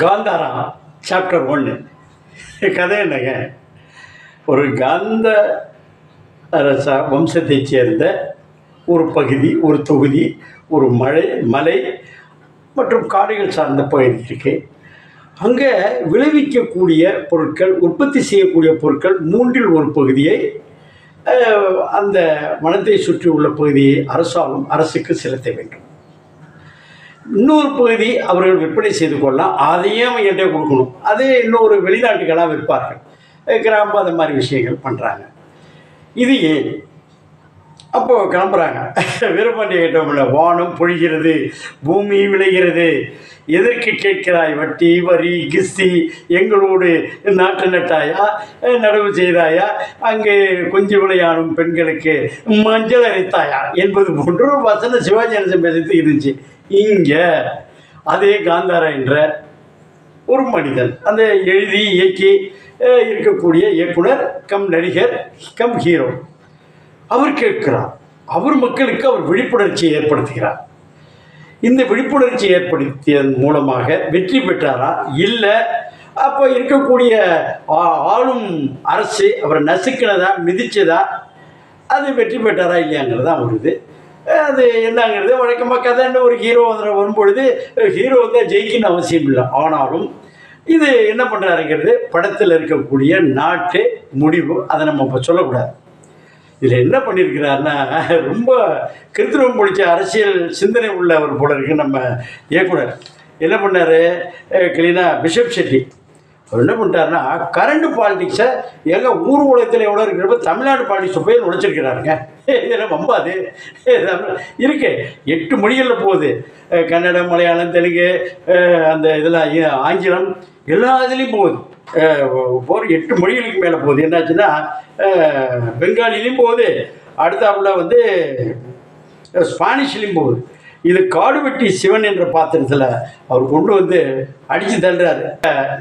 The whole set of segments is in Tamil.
காந்தாரா சாப்டர் ஒன்று கதை என்னங்க? ஒரு காந்த அரச வம்சத்தைச் சேர்ந்த ஒரு பகுதி ஒரு தொகுதி ஒரு மலை மலை மற்றும் காடுகள் சார்ந்த பகுதி இருக்கு. அங்கே விளைவிக்கக்கூடிய பொருட்கள் உற்பத்தி செய்யக்கூடிய பொருட்கள் மூன்றில் ஒரு பகுதியை அந்த வனத்தை சுற்றி உள்ள பகுதியை அரசாலும் அரசுக்கு செலுத்த வேண்டும். இன்னொரு பகுதி அவர்கள் விற்பனை செய்து கொள்ளலாம் அதையும் என்கிட்ட கொடுக்கணும். அதே இன்னொரு வெளிநாட்டுக்கெல்லாம் விற்பார்கள். கிராம்பு கிராமம் அந்த மாதிரி விஷயங்கள் பண்ணுறாங்க இது ஏன்? அப்போ கிளம்புறாங்க. வீரபாண்டிய கேட்டோம்ல வானம் பொழிகிறது பூமி விளைகிறது. எதற்கு கேட்கிறாய் வட்டி வரி கிஸ்தி எங்களோடு நாட்டு நட்டாயா? நடவு செய்தாயா? அங்கே கொஞ்சம் விளையாடும் பெண்களுக்கு மஞ்சள் அரைத்தாயா? என்பது போன்ற ஒரு வசன சிவாஜி அரசன் பேசிட்டு இருந்துச்சு. இங்கே அதே காந்தாரா என்ற ஒரு மனிதன் அந்த எழுதி இயக்கி இருக்கக்கூடிய இயக்குனர் கம் நடிகர் கம் ஹீரோ. அவர் கேட்கிறார். அவர் மக்களுக்கு அவர் விழிப்புணர்ச்சியை ஏற்படுத்துகிறார். இந்த விழிப்புணர்ச்சி ஏற்படுத்தியதன் மூலமாக வெற்றி பெற்றாரா? இல்லை. அப்போ இருக்கக்கூடிய ஆ- ஆளும் அரசு அவரை நசுக்கினதா மிதிச்சதா? அது வெற்றி பெற்றாரா இல்லையாங்கிறது தான் வருது அது என்னங்கிறது வழக்கமாக கதைன்னு ஒரு ஹீரோ அதில் வரும்பொழுது ஹீரோ தான் ஜெயிக்கணும்னு அவசியம் இல்லை. ஆனாலும் இது என்ன பண்ணுறாருங்கிறது படத்தில் இருக்கக்கூடிய நாட்டு முடிவு அதை நம்ம இப்போ சொல்லக்கூடாது. இதில் என்ன பண்ணியிருக்கிறாருன்னா ரொம்ப கிருத்திரம் பிடிச்ச அரசியல் சிந்தனை உள்ளவர் போல இருக்கு நம்ம இயக்குனர். என்ன பண்ணார்? கிளீனாக பிஷப் செட்டி அவர் என்ன பண்ணிட்டாருன்னா கரண்ட் பாலிடிக்ஸை எங்கள் ஊர் உலகத்தில் எவ்வளோ இருக்கிறப்ப தமிழ்நாடு பாலிடிக்ஸை போய் நுழைச்சிருக்கிறாருங்க இதெல்லாம் வம்பாது. இருக்கு. எட்டு மொழிகளில் போகுது. கன்னடம் மலையாளம் தெலுங்கு அந்த இதெல்லாம் ஆங்கிலம் எல்லா இதுலேயும் போகுது. போகிற எட்டு மொழிகளுக்கு மேலே போகுது. என்னாச்சுன்னா பெங்காலிலையும் போகுது. அடுத்தாப்புல வந்து ஸ்பானிஷ்லேயும் போகுது. இது காடுவெட்டி சிவன் என்ற பாத்திரத்தில் அவர் கொண்டு வந்து அடித்து தள்ளுறாரு.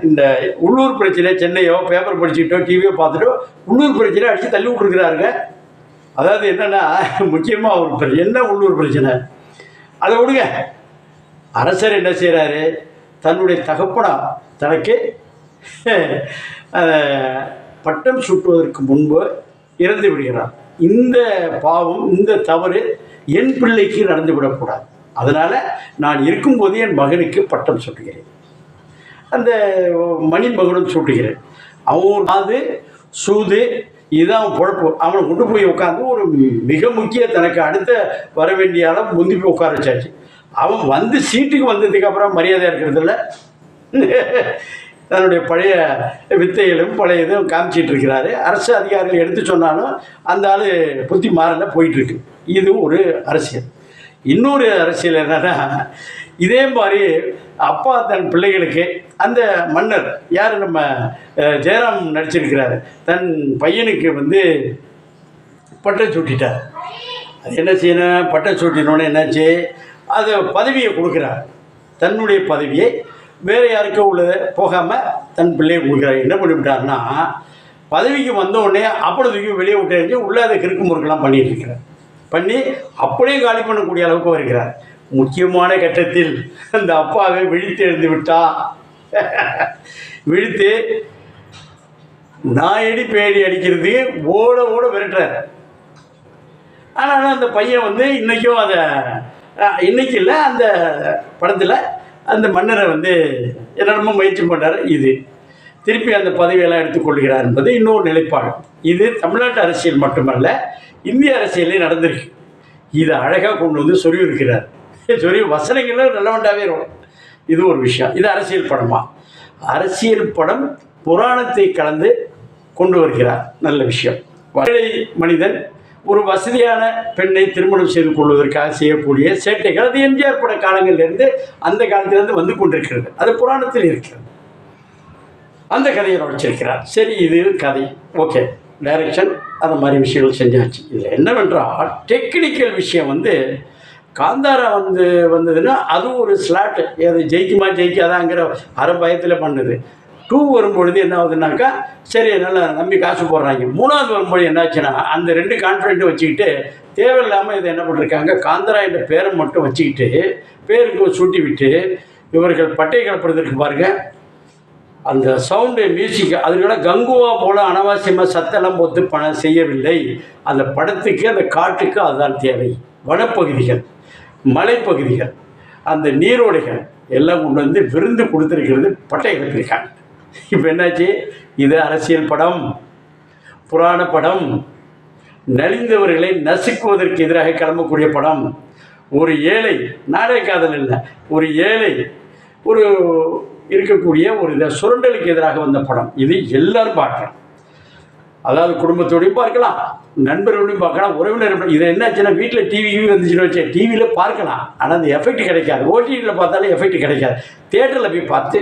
இந்த உள்ளூர் பிரச்சனை சென்னையோ பேப்பர் படிச்சுக்கிட்டோ டிவியோ பார்த்துட்டோ உள்ளூர் பிரச்சனை அடித்து தள்ளி விட்ருக்குறாருங்க அதாவது என்னென்னா முக்கியமாக ஒரு என்ன உள்ளூர் பிரச்சனை? அதை விடுங்க. அரசர் என்ன செய்கிறாரு தன்னுடைய தகப்பனா தனக்கு பட்டம் சுட்டுவதற்கு முன்பு இறந்து விடுகிறார். இந்த பாவம் இந்த தவறு என் பிள்ளைக்கு நடந்து விடக்கூடாது. அதனால் நான் இருக்கும்போது என் மகனுக்கு பட்டம் சூட்டுகிறேன். அந்த மணி மகனும் சூட்டுகிறேன். அவன் அது சூது இதுதான் அவன் பொழப்பு. அவனை கொண்டு போய் உட்காந்து ஒரு மிக முக்கிய தனக்கு அடுத்த வர வேண்டிய அளவு முந்தி போய் உட்கார வச்சாச்சு. அவன் வந்து சீட்டுக்கு வந்ததுக்கப்புறம் மரியாதை இருக்கிறது இருக்கிறதில்ல தன்னுடைய பழைய வித்தைகளும் பழைய இதுவும் காமிச்சிட்டு இருக்கிறாரு. அரசு அதிகாரிகள் எடுத்து சொன்னாலும் அந்த ஆள் புத்தி மாறல போயிட்டுருக்கு இது ஒரு அரசியல். இன்னொரு அரசியல் என்னன்னா இதே மாதிரி அப்பா தன் பிள்ளைகளுக்கு அந்த மன்னர் யார் நம்ம ஜெயராம் நடிச்சிருக்கிறாரு. தன் பையனுக்கு வந்து பட்டம் சூட்டிட்டார். அது என்ன செய்யணும் பட்டம் சூட்டினோன்னு என்னாச்சு? அது பதவியை கொடுக்குறார். தன்னுடைய பதவியை வேறு யாருக்கோ உள்ளது போகாமல் தன் பிள்ளையை கொடுக்குறாரு. என்ன பண்ணிவிட்டார்னா பதவிக்கு வந்த உடனே அப்படி தூக்கி வெளியே விட்டு அதை கிறுக்கு முறுக்கெல்லாம் பண்ணிட்டு இருக்கிறார். பண்ணி அப்படியே காலி பண்ணக்கூடிய அளவுக்கு வருகிறார் முக்கியமான கட்டத்தில் அந்த அப்பாவை விழித்து எழுந்து விட்டா. விழித்து நாயடி பேடி அடிக்கிறது ஓட ஓட விரட்டுறாரு. ஆனாலும் அந்த பையன் வந்து இன்றைக்கும் அதை இன்றைக்கி இன்னைக்கு இல்லை அந்த படத்தில் அந்த மன்னரை வந்து என்னென்னமோ முயற்சி பண்ணுறாரு இது திருப்பி அந்த பதவியெல்லாம் எடுத்துக்கொள்கிறார் என்பது இன்னொரு நிலைப்பாடு. இது தமிழ்நாட்டு அரசியல் மட்டுமல்ல இந்திய அரசியலே நடந்திருக்கு. இதை அழகாக கொண்டு வந்து சொல்லியிருக்கிறார். சொல்லி வசனங்களும் ரெலவெண்ட்டாகவே இருக்கும். இது ஒரு விஷயம். இது அரசியல் படமா? அரசியல் படம் புராணத்தை கலந்து கொண்டு வருகிறார். நல்ல விஷயம். ஏழை மனிதன் ஒரு வசதியான பெண்ணை திருமணம் செய்து கொள்வதற்காக செய்யக்கூடிய சேட்டைகள் அது எம்ஜிஆர் பட காலங்களிலிருந்து அந்த காலத்திலிருந்து வந்து கொண்டிருக்கிறது. அது புராணத்தில் இருக்கிறது. அந்த கதையை வச்சிருக்கிறார். சரி இது கதை. ஓகே. டைரக்ஷன் அந்த மாதிரி விஷயங்கள் செஞ்சாச்சு. இதில் என்னவென்றால் டெக்னிக்கல் விஷயம் வந்து காந்தாரா வந்து வந்ததுன்னா அது ஒரு ஸ்லாட்டு அது ஜெயிக்குமா ஜெயிக்காதாங்கிற அரை பயத்தில் பண்ணுது. டூ வரும்பொழுது என்ன ஆகுதுன்னாக்கா சரி நல்லா நம்பி காசு போடுறாங்க. மூணாவது வரும்பொழுது என்னாச்சுன்னா அந்த ரெண்டு கான்ஃபிடென்ட்டும் வச்சுக்கிட்டு தேவையில்லாமல் இதை என்ன பண்ணிருக்காங்க காந்தரா என்ற பேரை மட்டும் வச்சுக்கிட்டு பேருக்கு சூட்டி விட்டு இவர்கள் பட்டை கலப்புறதற்கு பாருங்கள் அந்த சவுண்டு மியூசிக் அதுக்கூட கங்குவா போல அனாவசியமாக சத்தெல்லாம் போட்டு பணம் செய்யவில்லை. அந்த படத்துக்கு அந்த காட்டுக்கு அதுதான் தேவை. வனப்பகுதிகள் மலைப்பகுதிகள் அந்த நீரோடைகள் எல்லாம் கொண்டு வந்து விருந்து கொடுத்துருக்கிறது பட்டை கட்டிருக்காங்க. இப்போ என்னாச்சு? இது அரசியல் படம் புராண படம். நலிந்தவர்களை நசுக்குவதற்கு எதிராக கிளம்பக்கூடிய படம். ஒரு ஏழை நாடக காதல் இல்லை. ஒரு ஏழை ஒரு இருக்கக்கூடிய ஒரு இதை சுரண்டலுக்கு எதிராக வந்த படம். இது எல்லாரும் பார்க்கலாம். அதாவது குடும்பத்தோடையும் பார்க்கலாம் நண்பர்களோடையும் பார்க்கலாம் உறவினர் இது என்னாச்சுன்னா வீட்டில் டிவி வந்துச்சுன்னு வச்சு டிவியில் பார்க்கலாம். ஆனால் அந்த எஃபெக்ட் கிடைக்காது. ஓடிடியில் பார்த்தாலே எஃபெக்ட் கிடைக்காது. தேட்டரில் போய் பார்த்து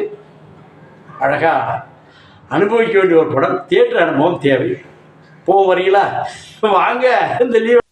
அழகாக அனுபவிக்க வேண்டிய ஒரு படம். தேட்டர் அனுபவம் தேவை. போக வரீங்களா? வாங்க. இந்த லீவ்